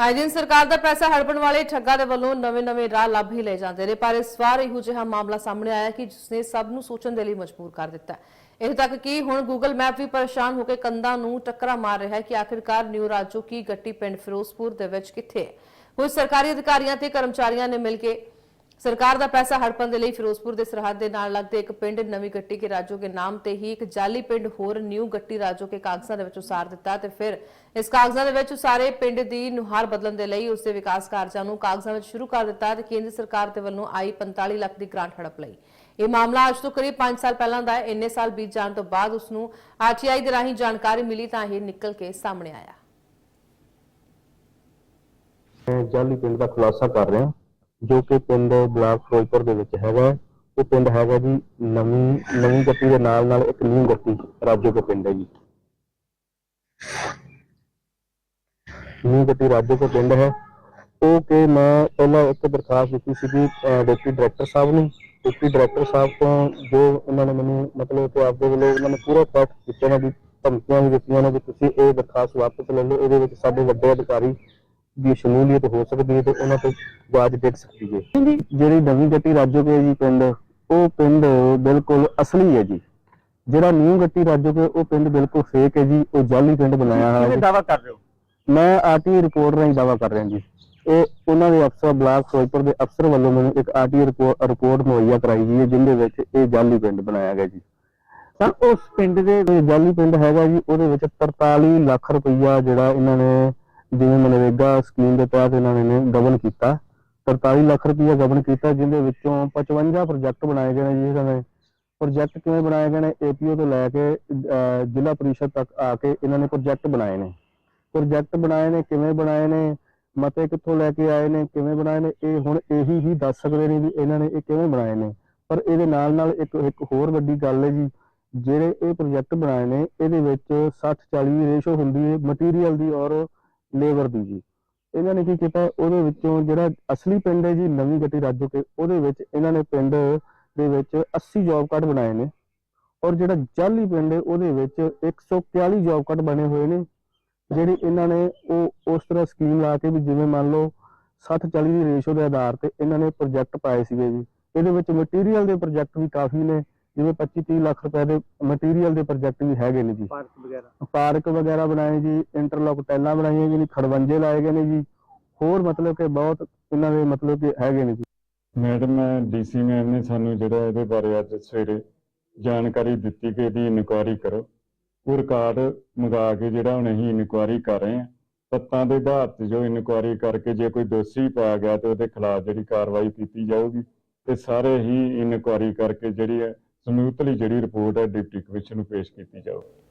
High ਸਰਕਾਰ ਦਾ ਪੈਸਾ ਹੜਪਣ ਵਾਲੇ ਠੱਗਾਂ ਦੇ ਵੱਲੋਂ ਨਵੇਂ-ਨਵੇਂ ਰਾਹ ਲੱਭ ਹੀ ਲਏ ਜਾਂਦੇ ਨੇ, ਪਰ ਇਸ ਵਾਰ ਇਹੋ ਜਿਹਾ ਮਾਮਲਾ ਸਾਹਮਣੇ ਆਇਆ ਕਿ ਜਿਸਨੇ ਸਭ ਨੂੰ ਸੋਚਣ ਦੇ ਲਈ ਮਜਬੂਰ ਕਰ ਦਿੱਤਾ ਹੈ। ਇਹ ਤੱਕ ਕਿ ਹੁਣ ਗੂਗਲ ਮੈਪ ਵੀ ਪਰੇਸ਼ਾਨ ਹੋ ਕੇ ਕੰਧਾਂ ਨੂੰ ਟੱਕਰਾ ਮਾਰ ਰਿਹਾ ਹੈ ਕਿ ਆਖਿਰਕਾਰ ਨਿਊ ਰਾਜੋ ਕੀ ਗੱਟੀ ਪਿੰਡ ਫਿਰੋਜ਼ਪੁਰ ਦੇ ਵਿੱਚ ਕਿੱਥੇ ਹੈ। ਕੁਝ ਸਰਕਾਰੀ ਅਧਿਕਾਰੀਆਂ ਤੇ ਕਰਮਚਾਰੀਆਂ ਨੇ ਮਿਲ ਕੇ ਸਰਕਾਰ ਦਾ ਪੈਸਾ ਹੜਪਣ ਦੇ ਲਈ ਫਿਰੋਜ਼ਪੁਰ ਦੇ ਸਰਹੱਦ ਦੇ ਨਾਲ ਲੱਗਦੇ ਇੱਕ ਪਿੰਡ ਨਵੀਂ ਗੱਟੀ ਕੇ ਰਾਜੋ ਕੇ ਨਾਮ ਤੇ ਹੀ ਇੱਕ ਜਾਲੀ ਪਿੰਡ ਹੋਰ ਨਿਊ ਗੱਟੀ ਰਾਜੋ ਕੇ ਕਾਗਜ਼ਾਂ ਦੇ ਵਿੱਚ ਉਸਾਰ ਦਿੱਤਾ ਤੇ ਫਿਰ ਇਸ ਕਾਗਜ਼ਾਂ ਦੇ ਵਿੱਚ ਸਾਰੇ ਪਿੰਡ ਦੀ ਨੁਹਾਰ ਬਦਲਣ ਦੇ ਲਈ ਉਸ ਦੇ ਵਿਕਾਸ ਕਾਰਜਾਂ ਨੂੰ ਕਾਗਜ਼ਾਂ ਵਿੱਚ ਸ਼ੁਰੂ ਕਰ ਦਿੱਤਾ ਤੇ ਕੇਂਦਰ ਸਰਕਾਰ ਦੇ ਵੱਲੋਂ ਆਈ 45 ਲੱਖ ਦੀ ਗ੍ਰਾਂਟ ਹੜਪ ਲਈ। ਇਹ ਮਾਮਲਾ ਅੱਜ ਤੋਂ ਕਰੀਬ 5 ਸਾਲ ਪਹਿਲਾਂ ਦਾ ਹੈ। ਇੰਨੇ ਸਾਲ ਬੀਤ ਜਾਣ ਤੋਂ ਬਾਅਦ ਉਸ ਨੂੰ ਆਰਟੀਆਈ ਦੇ ਰਾਹੀਂ ਜਾਣਕਾਰੀ ਮਿਲੀ ਤਾਂ ਇਹ ਨਿਕਲ ਕੇ ਸਾਹਮਣੇ ਆਇਆ। ਜਾਲੀ ਪਿੰਡ ਦਾ ਖੁਲਾਸਾ ਕਰ ਰਿਹਾ। ਜੋ ਕਿ ਪਿੰਡ ਬਲਾਕ ਫਿਰੋਜ਼ਪੁਰ ਦੇ ਵਿੱਚ ਹੈਗਾ ਉਹ ਪਿੰਡ ਹੈਗਾ ਜੀ ਨਵੀਂ ਨਵੀਂ ਗੱਟੀ ਦੇ ਨਾਲ ਨਾਲ ਇੱਕ ਨਿਊ ਗੱਟੀ ਰਾਜੋ ਕੇ ਪਿੰਡ ਹੈ ਜੀ। ਨਿਊ ਗੱਟੀ ਰਾਜੋ ਕੇ ਪਿੰਡ ਹੈ। ਉਹ ਕਿ ਮੈਂ ਪਹਿਲਾਂ ਇੱਕ ਦਰਖਾਸਤ ਦਿੱਤੀ ਸੀਗੀ ਡਿਪਟੀ ਡਾਇਰੈਕਟਰ ਸਾਹਿਬ ਨੂੰ। ਡਿਪਟੀ ਡਾਇਰੈਕਟਰ ਸਾਹਿਬ ਤੋਂ ਜੋ ਉਹਨਾਂ ਨੇ ਮੈਨੂੰ ਮਤਲਬ ਕਿ ਆਪਦੇ ਵੱਲੋਂ ਉਹਨਾਂ ਨੇ ਪੂਰਾ ਟੈਕਸ ਦਿੱਤੇ ਨੇ ਵੀ ਧਮਕੀਆਂ ਵੀ ਦਿੱਤੀਆਂ ਨੇ ਵੀ ਤੁਸੀਂ ਇਹ ਦਰਖਾਸਤ ਵਾਪਸ ਲੈ ਲਓ। ਇਹਦੇ ਵਿੱਚ ਸਾਡੇ ਵੱਡੇ ਅਧਿਕਾਰੀ ਦੀ ਸ਼ਮੂਲੀਅਤ ਹੋ ਸਕਦੀ ਹੈ ਤੇ ਉਹਨਾਂ ਤੋਂ ਆਵਾਜ਼ ਡਿੱਗ ਸਕਦੀ ਹੈ। ਜਿਹੜੀ ਨਵੀਂ ਗੱਟੀ ਰਾਜੋਕੇ ਜੀ ਪਿੰਡ ਉਹ ਪਿੰਡ ਬਿਲਕੁਲ ਅਸਲੀ ਹੈ ਜੀ। ਜਿਹੜਾ ਨਿਊ ਗੱਟੀ ਰਾਜੋਕੇ ਉਹ ਪਿੰਡ ਬਿਲਕੁਲ ਫੇਕ ਹੈ ਜੀ ਉਹ ਜਾਲੀ ਪਿੰਡ ਬਣਾਇਆ ਹੋਇਆ ਹੈ। ਦਾਵਾ ਕਰ ਰਹੇ ਹੋ? ਮੈਂ ਆਰਟੀ ਰਿਪੋਰਟ ਰਾਹੀਂ ਦਾਵਾ ਕਰ ਰਿਹਾ ਜੀ। ਇਹ ਉਹਨਾਂ ਦੇ ਅਫਸਰ ਬਲਾਕ ਫਿਰੋਜ਼ਪੁਰ ਦੇ ਅਫਸਰ ਵੱਲੋਂ ਮੈਨੂੰ ਇੱਕ ਆਰਟੀ ਰਿਪੋਰਟ ਮੁਹੱਈਆ ਕਰਾਈ ਗਈ ਹੈ ਜਿੰਦੇ ਵਿੱਚ ਇਹ ਜਾਲੀ ਪਿੰਡ ਬਣਾਇਆ ਗਿਆ ਜੀ। ਤਾਂ ਉਸ ਪਿੰਡ ਦੇ ਜਾਲੀ ਪਿੰਡ ਹੈਗਾ ਜੀ ਉਹਦੇ ਵਿੱਚ 43 ਲੱਖ ਰੁਪਈਆ ਜਿਹੜਾ ਇਹਨਾਂ ਨੇ ਜਿਵੇਂ ਮਨਰੇਗਾ ਸਕੀਮ ਦੇ ਤਹਿਤ ਇਹਨਾਂ ਨੇ ਗਬਨ ਕੀਤਾ। 43 ਲੱਖ ਰੁਪਈਆ ਗਬਨ ਕੀਤਾ ਜਿੰਦੇ ਵਿੱਚੋਂ 55 ਪ੍ਰੋਜੈਕਟ ਬਣਾਏ ਗਏ ਨੇ ਜੀ ਨੇ। ਪ੍ਰੋਜੈਕਟ ਕਿਵੇਂ ਬਣਾਏ ਗਏ ਨੇ? ਏਪੀਓ ਤੋਂ ਲੈ ਕੇ ਜ਼ਿਲ੍ਹਾ ਪਰਿਸ਼ਦ ਤੱਕ ਆ ਕੇ ਇਹਨਾਂ ਨੇ ਪ੍ਰੋਜੈਕਟ ਬਣਾਏ ਨੇ। ਪ੍ਰੋਜੈਕਟ ਬਣਾਏ ਨੇ, ਕਿਵੇਂ ਬਣਾਏ ਨੇ? ਮਤੇ ਕਿੱਥੋਂ ਲੈ ਕੇ ਆਏ ਨੇ? ਕਿਵੇਂ ਬਣਾਏ ਨੇ? ਇਹ ਹੁਣ ਇਹੀ ਹੀ ਦੱਸ ਸਕਦੇ ਨੇ ਵੀ ਇਹਨਾਂ ਨੇ ਇਹ ਕਿਵੇਂ ਬਣਾਏ ਨੇ। ਪਰ ਇਹਦੇ ਨਾਲ ਨਾਲ ਇੱਕ ਇੱਕ ਹੋਰ ਵੱਡੀ ਗੱਲ ਹੈ ਜੀ, ਜਿਹੜੇ ਇਹ ਪ੍ਰੋਜੈਕਟ ਬਣਾਏ ਨੇ, ਇਹਦੇ ਵਿੱਚ 60 40 ਰੇਸ਼ੋ ਹੁੰਦੀ ਹੈ ਮਟੀਰੀਅਲ ਦੀ ਔਰ ਲੇਬਰ ਦੀ ਜੀ। ਇਹਨਾਂ ਨੇ ਕੀ ਕੀਤਾ, ਉਹਦੇ ਵਿੱਚੋਂ ਜਿਹੜਾ ਅਸਲੀ ਪਿੰਡ ਹੈ ਜੀ, ਨਵੀਂ ਗੱਟੀ ਰਾਜੋ ਕੇ, ਉਹਦੇ ਵਿੱਚ ਇਹਨਾਂ ਨੇ ਪਿੰਡ ਦੇ ਵਿੱਚ 80 ਜੌਬ ਕਾਰਡ ਬਣਾਏ ਨੇ। ਔਰ ਜਿਹੜਾ ਜਾਲੀ ਪਿੰਡ ਹੈ, ਉਹਦੇ ਵਿੱਚ 141 ਜੌਬ ਕਾਰਡ ਬਣੇ ਹੋਏ ਨੇ। ਜਿਹੜੀ ਇਹਨਾਂ ਨੇ ਉਹ ਉਸ ਤਰ੍ਹਾਂ ਸਕੀਮ ਲਾ ਕੇ ਵੀ ਜਿਵੇਂ ਮੰਨ ਲਓ 60 40 ਦੀ ਰੇਸ਼ੋ ਦੇ ਆਧਾਰ ਤੇ ਇਹਨਾਂ ਨੇ ਪ੍ਰੋਜੈਕਟ ਪਾਏ ਸੀਗੇ ਜੀ। ਇਹਦੇ ਵਿੱਚ ਮਟੀਰੀਅਲ ਦੇ ਪ੍ਰੋਜੈਕਟ ਵੀ ਕਾਫੀ ਨੇ। ਜਿਵੇਂ 25 30 ਲੱਖ ਰੁਪਏ ਦੇ ਮਟੀਰੀਅਲ ਦੇ ਪ੍ਰੋਜੈਕਟ ਵੀ ਹੈਗੇ ਨੇ ਜੀ। ਪਾਰਕ ਵਗੈਰਾ। ਪਾਰਕ ਵਗੈਰਾ ਬਣਾਏ ਜੀ ਇੰਟਰਲੌਕ ਟੈਲਾਂ ਬਣਾਈਆਂ ਜੀ ਖੜਵੰਜੇ ਲਾਏ ਗਏ ਨੇ ਜੀ। ਹੋਰ ਮਤਲਬ ਕਿ ਬਹੁਤ ਇਹਨਾਂ ਦੇ ਮਤਲਬ ਕਿ ਹੈਗੇ ਨੇ ਜੀ। ਮੈਡਮ ਡੀਸੀ ਮੈਮ ਨੇ ਸਾਨੂੰ ਜਿਹੜਾ ਇਹਦੇ ਬਾਰੇ ਅੱਜ ਸਵੇਰੇ ਜਾਣਕਾਰੀ ਦਿੱਤੀ ਕਿ ਇਹਦੀ ਇਨਕੁਆਇਰੀ ਕਰੋ। ਉਹ ਰਿਕਾਰਡ ਮੰਗਾ ਕੇ ਜਿਹੜਾ ਹੁਣ ਅਸੀਂ ਇਨਕੁਆਇਰੀ ਕਰ ਰਹੇ ਹਾਂ ਤੱਤਾਂ ਦੇ ਆਧਾਰ ਤੇ ਜੋ ਇਨਕੁਆਇਰੀ ਕਰਕੇ ਜੇ ਕੋਈ ਦੋਸ਼ੀ ਪਾਇਆ ਗਿਆ ਤੇ ਉਹਦੇ ਖਿਲਾਫ ਜਿਹੜੀ ਕਾਰਵਾਈ ਕੀਤੀ ਜਾਊਗੀ ਤੇ ਸਾਰੇ ਹੀ ਇਨਕੁਆਇਰੀ ਕਰਕੇ ਜਿਹੜੀ ਹੈ ਸਮੂਹਤਲੀ ਜਿਹੜੀ ਰਿਪੋਰਟ ਹੈ ਡਿਪਟੀ ਕਮਿਸ਼ਨ ਨੂੰ ਪੇਸ਼ ਕੀਤੀ ਜਾਊਗੀ